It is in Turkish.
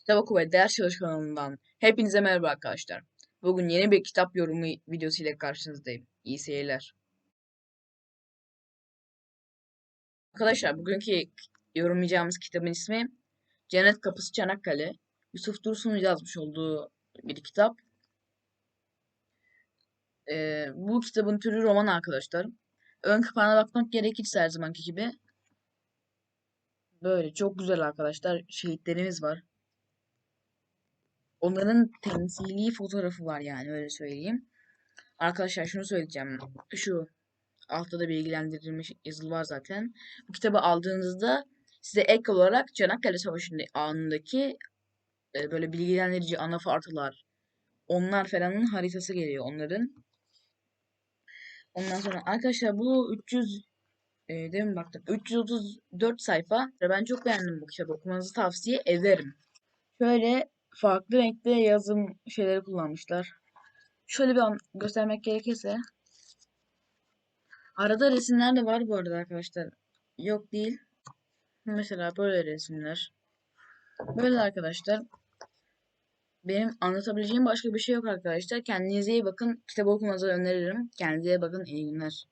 Kitap Oku ve Ders Çalış hepinize merhaba arkadaşlar. Bugün yeni bir kitap yorumu videosu ile karşınızdayım. İyi seyirler. Arkadaşlar bugünkü yorumlayacağımız kitabın ismi Cennet Kapısı Çanakkale. Yusuf Dursun'un yazmış olduğu bir kitap. Ee, bu kitabın türü roman arkadaşlar. Ön kapağına bakmak gerekirse her zamanki gibi. Böyle çok güzel arkadaşlar. Şehitlerimiz var. Onların temsili fotoğrafı var yani öyle söyleyeyim. Arkadaşlar şunu söyleyeceğim. Şu altta da bilgilendirilmiş yazılı var zaten. Bu kitabı aldığınızda size ek olarak Çanakkale Savaşı'nın anındaki e, böyle bilgilendirici anafartılar, onlar falanın haritası geliyor onların. Ondan sonra arkadaşlar bu 300 e, demin baktım 334 sayfa. Ben çok beğendim bu kitabı. Okumanızı tavsiye ederim. Şöyle farklı renkte yazım şeyleri kullanmışlar. Şöyle bir an göstermek gerekirse. Arada resimler de var bu arada arkadaşlar. Yok değil. Mesela böyle resimler. Böyle arkadaşlar. Benim anlatabileceğim başka bir şey yok arkadaşlar. Kendinize iyi bakın. Kitap okumanızı öneririm. Kendinize iyi bakın. İyi günler.